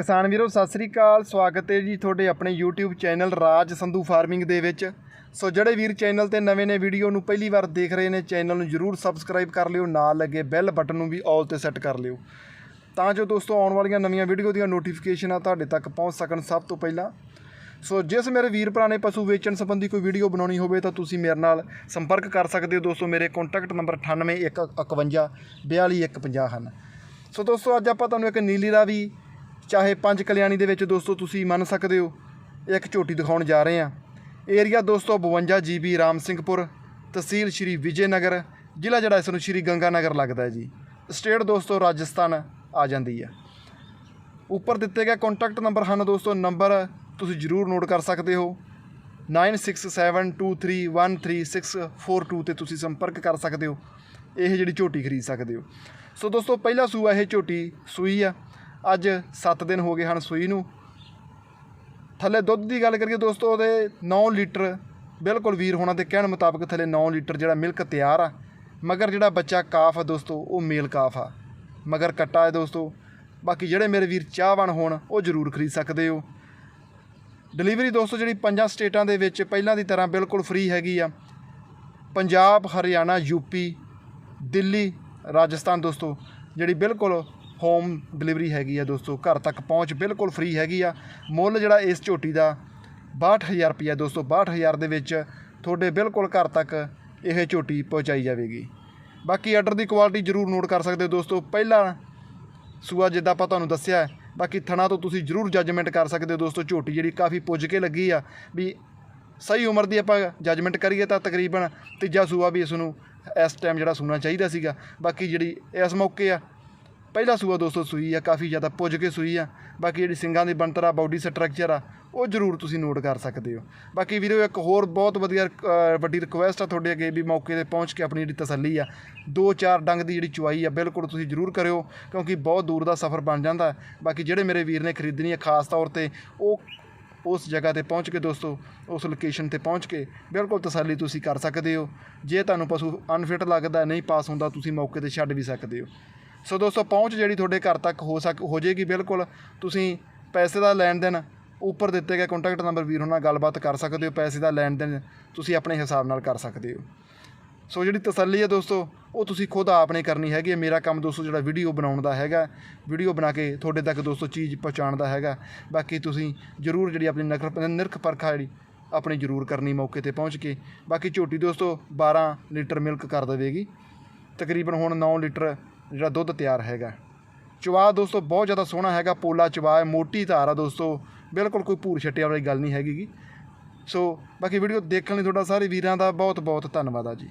ਕਿਸਾਨ ਵੀਰੋ, ਸਤਿ ਸ੍ਰੀ ਅਕਾਲ। ਸਵਾਗਤ ਹੈ ਜੀ ਤੁਹਾਡੇ ਆਪਣੇ YouTube channel Raj Sandhu farming ਦੇ ਵਿੱਚ। ਸੋ ਜਿਹੜੇ ਵੀਰ ਚੈਨਲ ਤੇ ਨਵੇਂ ਨੇ, ਵੀਡੀਓ ਨੂੰ ਪਹਿਲੀ ਵਾਰ ਦੇਖ ਰਹੇ ਨੇ, ਚੈਨਲ ਨੂੰ ਜਰੂਰ ਸਬਸਕ੍ਰਾਈਬ ਕਰ ਲਿਓ, ਨਾਲ ਲੱਗੇ ਬੈਲ ਬਟਨ ਨੂੰ ਵੀ ਆਲ ਤੇ ਸੈੱਟ ਕਰ ਲਿਓ। ਤਾਂ ਜੋ ਦੋਸਤੋ, ਆਉਣ ਵਾਲੀਆਂ ਨਵੀਆਂ ਵੀਡੀਓ ਦੀਆਂ ਨੋਟੀਫਿਕੇਸ਼ਨਾਂ ਤੁਹਾਡੇ ਤੱਕ ਪਹੁੰਚ ਸਕਣ ਸਭ ਤੋਂ ਪਹਿਲਾਂ। ਸੋ ਜਿਸ ਮੇਰੇ ਵੀਰ ਭਰਾ ਨੇ ਪਸ਼ੂ ਵੇਚਣ ਸੰਬੰਧੀ ਕੋਈ ਵੀਡੀਓ ਬਣਾਉਣੀ ਹੋਵੇ, ਤਾਂ ਤੁਸੀਂ ਮੇਰੇ ਨਾਲ ਸੰਪਰਕ ਕਰ ਸਕਦੇ ਹੋ ਦੋਸਤੋ। ਮੇਰੇ ਕੰਟੈਕਟ ਨੰਬਰ 9815 42150 ਹਨ। ਸੋ ਦੋਸਤੋ, ਅੱਜ ਆਪਾਂ ਤੁਹਾਨੂੰ ਇੱਕ ਨੀਲੀ ਰਾਵੀ ਚਾਹੇ ਪੰਜ ਕਲਿਆਣੀ ਦੇ ਵਿੱਚ ਦੋਸਤੋ ਤੁਸੀਂ ਮੰਨ ਸਕਦੇ ਹੋ, ਇੱਕ ਝੋਟੀ ਦਿਖਾਉਣ ਜਾ ਰਹੇ ਹਾਂ। ਏਰੀਆ ਦੋਸਤੋ 52 ਜੀਬੀ ਰਾਮ ਸਿੰਘਪੁਰ ਤਹਿਸੀਲ ਸ਼੍ਰੀ ਵਿਜੇ ਨਗਰ ਜ਼ਿਲ੍ਹਾ ਜਿਹੜਾ ਇਸ ਨੂੰ ਸ਼੍ਰੀ ਗੰਗਾ ਨਗਰ ਲੱਗਦਾ ਹੈ ਜੀ। ਸਟੇਟ ਦੋਸਤੋ ਰਾਜਸਥਾਨ ਆ ਜਾਂਦੀ ਹੈ। ਉੱਪਰ ਦਿੱਤੇ ਗਏ ਕੰਟੈਕਟ ਨੰਬਰ ਹਨ ਦੋਸਤੋ ਨੰਬਰ ਤੁਸੀਂ ਜਰੂਰ ਨੋਟ ਕਰ ਸਕਦੇ ਹੋ। 9672313642 ਤੇ ਤੁਸੀਂ ਸੰਪਰਕ ਕਰ ਸਕਦੇ ਹੋ। ਇਹ ਜਿਹੜੀ ਝੋਟੀ ਖਰੀਦ ਸਕਦੇ ਹੋ। ਸੋ ਦੋਸਤੋ ਪਹਿਲਾ ਸੂਆ ਇਹ ਝੋਟੀ ਸੂਈ ਆ। ਅੱਜ 7 ਦਿਨ ਹੋ ਗਏ ਹਨ ਸੂਈ ਨੂੰ। ਥੱਲੇ ਦੁੱਧ ਦੀ ਗੱਲ ਕਰੀਏ ਦੋਸਤੋ, ਉਹਦੇ 9 ਲੀਟਰ ਬਿਲਕੁਲ ਵੀਰ ਹੋਣਾ ਦੇ ਕਹਿਣ ਮੁਤਾਬਕ ਥੱਲੇ 9 ਲੀਟਰ ਜਿਹੜਾ ਮਿਲਕ ਤਿਆਰ ਆ। ਮਗਰ ਜਿਹੜਾ ਬੱਚਾ ਕਾਫ ਆ ਦੋਸਤੋ, ਉਹ ਮੇਲ ਕਾਫ ਆ। ਮਗਰ ਕੱਟਾ ਹੈ ਦੋਸਤੋ। ਬਾਕੀ ਜਿਹੜੇ ਮੇਰੇ ਵੀਰ ਚਾਹਵਾਨ ਹੋਣ, ਉਹ ਜ਼ਰੂਰ ਖਰੀਦ ਸਕਦੇ ਹੋ। ਡਿਲੀਵਰੀ ਦੋਸਤੋ, ਜਿਹੜੀ ਪੰਜਾਂ ਸਟੇਟਾਂ ਦੇ ਵਿੱਚ ਪਹਿਲਾਂ ਦੀ ਤਰ੍ਹਾਂ ਬਿਲਕੁਲ ਫ੍ਰੀ ਹੈਗੀ ਆ। ਪੰਜਾਬ, ਹਰਿਆਣਾ ਯੂਪੀ ਦਿੱਲੀ, ਰਾਜਸਥਾਨ ਦੋਸਤੋ, ਜਿਹੜੀ ਬਿਲਕੁਲ ਹੋਮ ਡਿਲੀਵਰੀ ਹੈਗੀ ਆ ਦੋਸਤੋ, ਘਰ ਤੱਕ ਪਹੁੰਚ ਬਿਲਕੁਲ ਫ੍ਰੀ ਹੈਗੀ ਆ। ਮੁੱਲ ਜਿਹੜਾ ਇਸ ਝੋਟੀ ਦਾ 62000 ਰੁਪਈਆ ਦੋਸਤੋ 62000 ਦੇ ਵਿੱਚ ਤੁਹਾਡੇ ਬਿਲਕੁਲ ਘਰ ਤੱਕ ਇਹ ਝੋਟੀ ਪਹੁੰਚਾਈ ਜਾਵੇਗੀ। ਬਾਕੀ ਆਰਡਰ ਦੀ ਕੁਆਲਿਟੀ ਜ਼ਰੂਰ ਨੋਟ ਕਰ ਸਕਦੇ ਹੋ ਦੋਸਤੋ। ਪਹਿਲਾ ਸੂਆ ਜਿੱਦਾਂ ਆਪਾਂ ਤੁਹਾਨੂੰ ਦੱਸਿਆ ਬਾਕੀ ਥਣਾ ਤੋਂ ਤੁਸੀਂ ਜ਼ਰੂਰ ਜੱਜਮੈਂਟ ਕਰ ਸਕਦੇ ਹੋ ਦੋਸਤੋ, ਝੋਟੀ ਜਿਹੜੀ ਕਾਫੀ ਪੁੱਜ ਕੇ ਲੱਗੀ ਆ। ਵੀ ਸਹੀ ਉਮਰ ਦੀ ਆਪਾਂ ਜੱਜਮੈਂਟ ਕਰੀਏ ਤਾਂ ਤਕਰੀਬਨ ਤੀਜਾ ਸੂਆ ਵੀ ਇਸ ਨੂੰ ਇਸ ਟਾਈਮ ਜਿਹੜਾ ਸੂਣਾ ਚਾਹੀਦਾ ਸੀਗਾ। ਬਾਕੀ ਜਿਹੜੀ ਇਸ ਮੌਕੇ ਆ ਪਹਿਲਾ ਸੂਆ ਦੋਸਤੋ ਸੂਈ ਆ, ਕਾਫੀ ਜ਼ਿਆਦਾ ਪੁੱਜ ਕੇ ਸੂਈ ਆ। ਬਾਕੀ ਜਿਹੜੀ ਸਿੰਗਾਂ ਦੀ ਬਣਤਰ ਆ ਬਾਡੀ ਸਟਰਕਚਰ ਆ, ਉਹ ਜ਼ਰੂਰ ਤੁਸੀਂ ਨੋਟ ਕਰ ਸਕਦੇ ਹੋ। ਬਾਕੀ ਵੀਰੋ, ਇੱਕ ਹੋਰ ਬਹੁਤ ਵਧੀਆ ਵੱਡੀ ਰਿਕੁਐਸਟ ਆ ਤੁਹਾਡੇ ਅੱਗੇ ਵੀ ਮੌਕੇ ਤੇ ਪਹੁੰਚ ਕੇ ਆਪਣੀ ਜਿਹੜੀ ਤਸੱਲੀ ਆ, ਦੋ ਚਾਰ ਡੰਗ ਦੀ ਜਿਹੜੀ ਚੁਆਈ ਆ, ਬਿਲਕੁਲ ਤੁਸੀਂ ਜ਼ਰੂਰ ਕਰਿਓ, ਕਿਉਂਕਿ ਬਹੁਤ ਦੂਰ ਦਾ ਸਫ਼ਰ ਬਣ ਜਾਂਦਾ। ਬਾਕੀ ਜਿਹੜੇ ਮੇਰੇ ਵੀਰ ਨੇ ਖਰੀਦਣੀ ਹੈ ਖਾਸ ਤੌਰ ਤੇ ਉਹ ਉਸ ਜਗ੍ਹਾ ਤੇ ਪਹੁੰਚ ਕੇ ਦੋਸਤੋ, ਉਸ ਲੋਕੇਸ਼ਨ ਤੇ ਪਹੁੰਚ ਕੇ ਬਿਲਕੁਲ ਤਸੱਲੀ ਤੁਸੀਂ ਕਰ ਸਕਦੇ ਹੋ। ਜੇ ਤੁਹਾਨੂੰ ਪਸ਼ੂ ਅਨਫਿਟ ਲੱਗਦਾ, ਨਹੀਂ ਪਾਸ ਹੁੰਦਾ, ਤੁਸੀਂ ਮੌਕੇ ਤੇ ਛੱਡ ਵੀ ਸਕਦੇ ਹੋ। ਸੋ ਦੋਸਤੋ, ਪਹੁੰਚ ਜਿਹੜੀ ਤੁਹਾਡੇ ਘਰ ਤੱਕ ਹੋ ਸਕ, ਹੋ ਜਾਏਗੀ, ਬਿਲਕੁਲ। ਤੁਸੀਂ ਪੈਸੇ ਦਾ ਲੈਣ ਦੇਣ ਉੱਪਰ ਦਿੱਤੇ ਗਏ ਕੰਟੈਕਟ ਨੰਬਰ ਵੀਰ ਨਾਲ ਗੱਲਬਾਤ ਕਰ ਸਕਦੇ ਹੋ, ਪੈਸੇ ਦਾ ਲੈਣ ਦੇਣ ਤੁਸੀਂ ਆਪਣੇ ਹਿਸਾਬ ਨਾਲ ਕਰ ਸਕਦੇ ਹੋ। ਸੋ ਜਿਹੜੀ ਤਸੱਲੀ ਹੈ ਦੋਸਤੋ, ਉਹ ਤੁਸੀਂ ਖੁਦ ਆਪ ਨੇ ਕਰਨੀ ਹੈਗੀ ਹੈ। ਮੇਰਾ ਕੰਮ ਦੋਸਤੋ, ਜਿਹੜਾ ਵੀਡੀਓ ਬਣਾਉਣ ਦਾ ਹੈਗਾ ਵੀਡੀਓ ਬਣਾ ਕੇ ਤੁਹਾਡੇ ਤੱਕ ਦੋਸਤੋ ਚੀਜ਼ ਪਹੁੰਚਾਉਣ ਦਾ ਹੈਗਾ। ਬਾਕੀ ਤੁਸੀਂ ਜਰੂਰ ਜਿਹੜੀ ਆਪਣੀ ਨਖਰ, ਨਿਰਖ ਪਰਖਾ ਜਿਹੜੀ, ਆਪਣੀ ਜਰੂਰ ਕਰਨੀ ਮੌਕੇ ਤੇ ਪਹੁੰਚ ਕੇ। ਬਾਕੀ ਝੋਟੀ ਦੋਸਤੋ 12 ਲੀਟਰ ਮਿਲਕ ਕਰ ਦੇਵੇਗੀ। ਤਕਰੀਬਨ ਹੁਣ 9 ਲੀਟਰ ਜਿਹੜਾ ਦੁੱਧ ਤਿਆਰ ਹੈਗਾ। ਚਵਾ ਦੋਸਤੋ, ਬਹੁਤ ਜ਼ਿਆਦਾ ਸੋਹਣਾ ਹੈਗਾ ਪੋਲਾ ਚਵਾ ਹੈ ਮੋਟੀ ਧਾਰ ਆ ਦੋਸਤੋ। ਬਿਲਕੁਲ ਕੋਈ ਭੂਰ ਛੱਟੇ ਵਾਲੀ ਗੱਲ ਨਹੀਂ ਹੈਗੀ ਗੀ। ਸੋ ਬਾਕੀ ਵੀਡੀਓ ਦੇਖਣ ਲਈ ਤੁਹਾਡਾ ਸਾਰੇ ਵੀਰਾਂ ਦਾ ਬਹੁਤ ਬਹੁਤ ਧੰਨਵਾਦ ਆ ਜੀ।